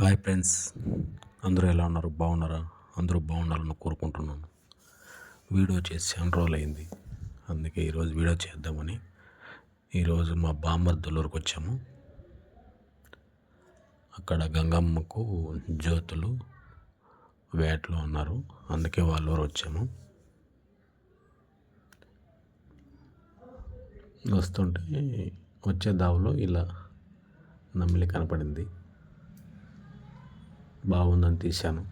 Hi friends. అందరూ ఎలా ఉన్నారు? బాగున్నారా? అందరూ బాగుండాలని కోరుకుంటున్నాను. వీడియో చేసి చాలా రోజులు అయింది. అందుకే ఈరోజు వీడియో చేద్దామని ఈరోజు మా బామ్మర్దులూరుకు వచ్చాము. అక్కడ గంగమ్మకు జ్యోతులు వేటలో ఉన్నారు. అందుకే వాళ్ళు వచ్చాము. వస్తుంటే వచ్చే దావలో ఇలా నమ్మిలి కనపడింది. బాగుందని తీశాను.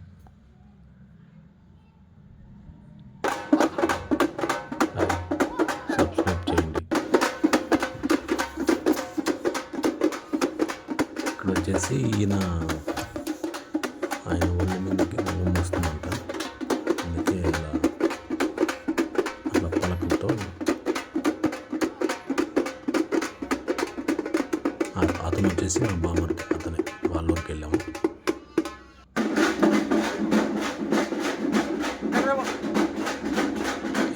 సబ్స్క్రైబ్ చేయండి. ఇక్కడ వచ్చేసి ఈయన ఆయన ఒళ్ళ మీదకి నవ్వు వస్తుందంట. అందుకే ఇలా అలా పలకంతో అతను వచ్చేసి మా బామ్మర్ది.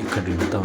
ఇక్కడ వెళ్తా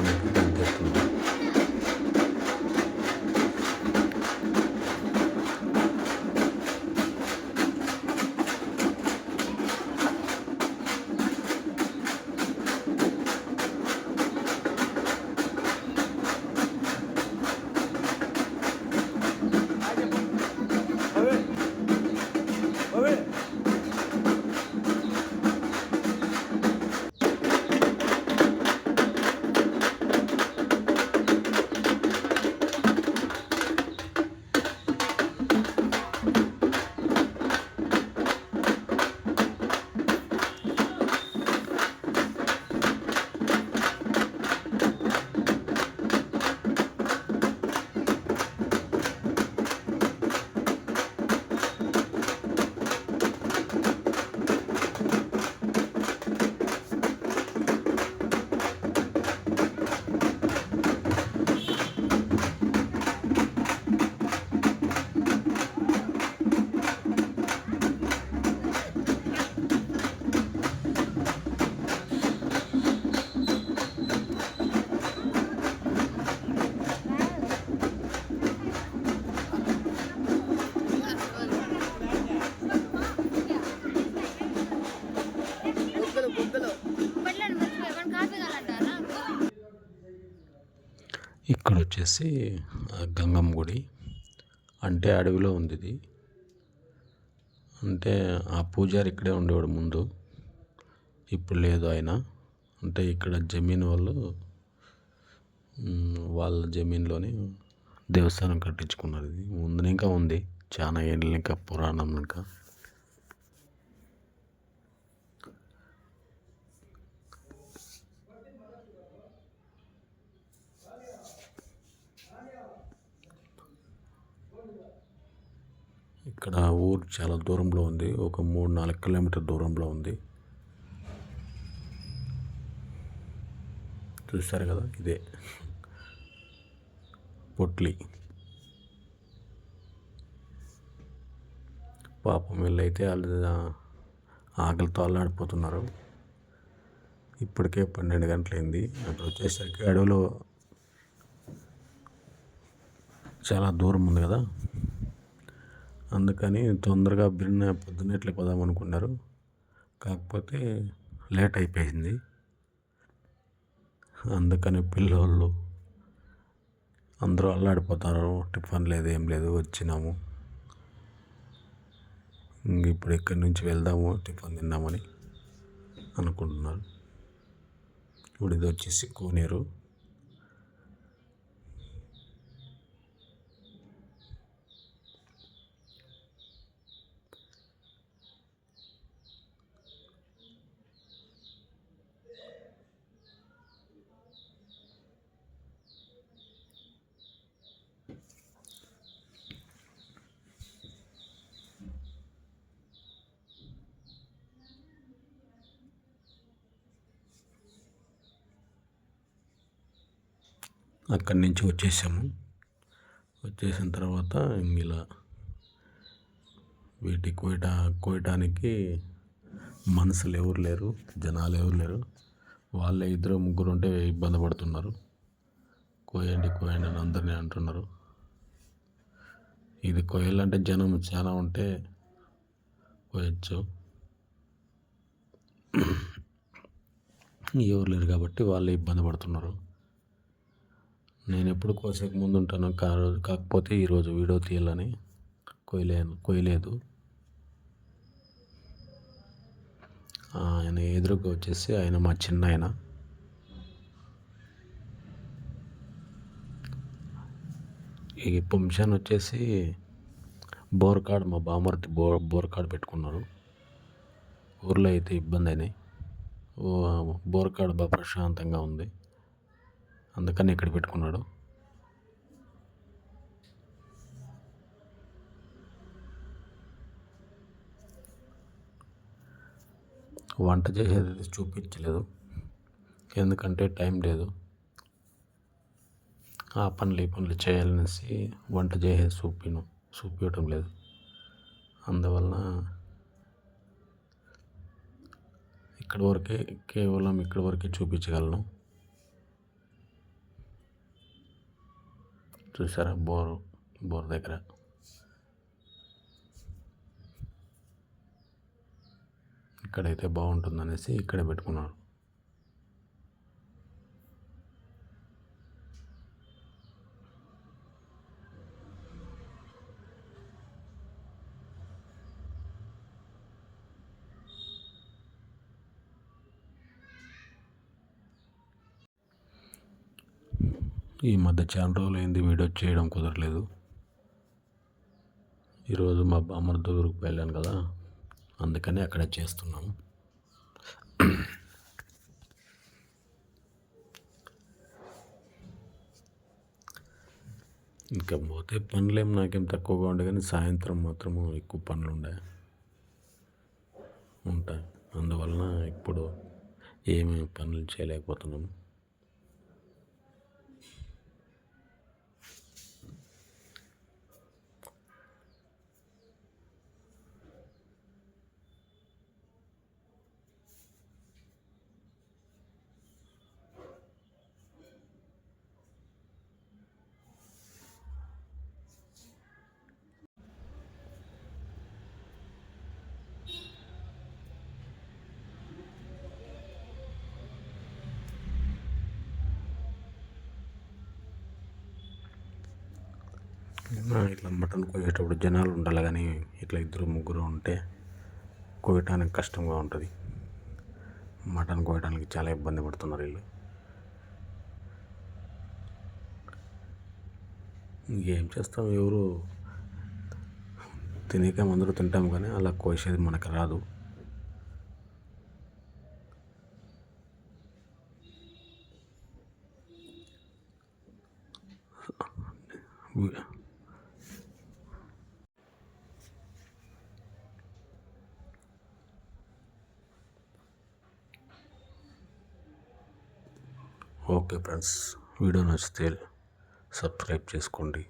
వచ్చేసి గంగమ్మ గుడి. అంటే అడవిలో ఉంది ఇది అంటే ఆ పూజారి ఇక్కడే ఉండేవాడు ముందు. ఇప్పుడు లేదు ఆయన. అంటే ఇక్కడ జమీన్ వాళ్ళు వాళ్ళ జమీన్లోని దేవస్థానం కట్టించుకున్నారు ఇది. ముందు ఇంకా ఉంది. చాలా ఏళ్ళు ఇంకా పురాణం ఇంకా ఇక్కడ ఊరు చాలా దూరంలో ఉంది. ఒక మూడు నాలుగు కిలోమీటర్ దూరంలో ఉంది. చూస్తారు కదా? ఇదే. పొట్లి. పాపం వీళ్ళైతే వాళ్ళు ఆకలితో అల్లాడిపోతున్నారు. ఇప్పటికే పన్నెండు గంటలైంది. అక్కడ వచ్చేసరికి అడవిలో చాలా దూరం ఉంది కదా? అందుకని తొందరగా బిన్న పొద్దున్నట్లే పోదాం అనుకున్నారు. కాకపోతే లేట్ అయిపోయింది. అందుకని పిల్లోళ్ళు అందరూ అల్లాడిపోతారు. టిఫిన్ లేదు ఏం లేదు వచ్చినాము. ఇప్పుడు ఇక్కడి నుంచి వెళ్దాము టిఫిన్ తిందామని అనుకుంటున్నారు. ఇప్పుడు ఇది వచ్చేసి కోనేరు. అక్కడి నుంచి వచ్చేసాము. వచ్చేసిన తర్వాత ఇలా వీటి కోయటా కోయటానికి మనుషులు ఎవరు లేరు జనాలు ఎవరు లేరు. వాళ్ళే ఇద్దరు ముగ్గురు ఉంటే ఇబ్బంది పడుతున్నారు. కోయండి కోయండి అని అందరినీ అంటున్నారు. ఇది కోయాలంటే జనం చాలా ఉంటే కోయచ్చు. ఎవరు లేరు కాబట్టి వాళ్ళే ఇబ్బంది పడుతున్నారు. నేను ఎప్పుడు కోసేకి ముందు ఉంటాను కా కాకపోతే ఈరోజు వీడియో తీయాలని కోయలేను కోయలేదు ఆయన ఎదురుగా వచ్చేసి ఆయన మా చిన్న ఆయన ఈ ఫంక్షన్ వచ్చేసి బోర్ కార్డ్ మా బామర్తి బో బోర్ కార్డ్ పెట్టుకున్నారు. ఊర్లో అయితే ఇబ్బంది అయినాయి. ఓ బోర్ కార్డ్ బాగా ప్రశాంతంగా ఉంది. అందుకని ఇక్కడ పెట్టుకున్నాడు. వంట చేసేది చూపించలేదు. ఎందుకంటే టైం లేదు. ఆ పనులు ఈ పనులు చేయాలనేసి వంట చేసేది చూపిను చూపించడం లేదు. అందువలన ఇక్కడ వరకే కేవలం ఇక్కడ వరకే చూపించగలను. చూసారా? బోరు బోర్ దగ్గర. ఇక్కడైతే బాగుంటుందనేసి ఇక్కడే పెట్టుకున్నారు. ఈ మధ్య చాలా రోజులు అయింది వీడియో చేయడం కుదరలేదు. ఈరోజు మా బామ్మర్ వెళ్ళాను కదా అందుకని అక్కడ చేస్తున్నాము ఇంకా పోతే పనులేం నాకేం తక్కువగా ఉండే కానీ సాయంత్రం మాత్రము ఎక్కువ పనులు ఉండే ఉంటాయి. అందువలన ఇప్పుడు ఏమేమి పనులు చేయలేకపోతున్నాము ఇట్లా మటన్ కోసేటప్పుడు జనాలు ఉండాలి కానీ ఇట్లా ఇద్దరు ముగ్గురు ఉంటే కోయటానికి కష్టంగా ఉంటుంది. మటన్ కోయటానికి చాలా ఇబ్బంది పడుతున్నారు వీళ్ళు. ఇంకేం చేస్తాం? ఎవరు తినక అందరూ తింటాం కానీ అలా కోసేది మనకు రాదు. ఓకే ఫ్రెండ్స్ వీడియో నచ్చితే సబ్స్క్రైబ్ చేసుకోండి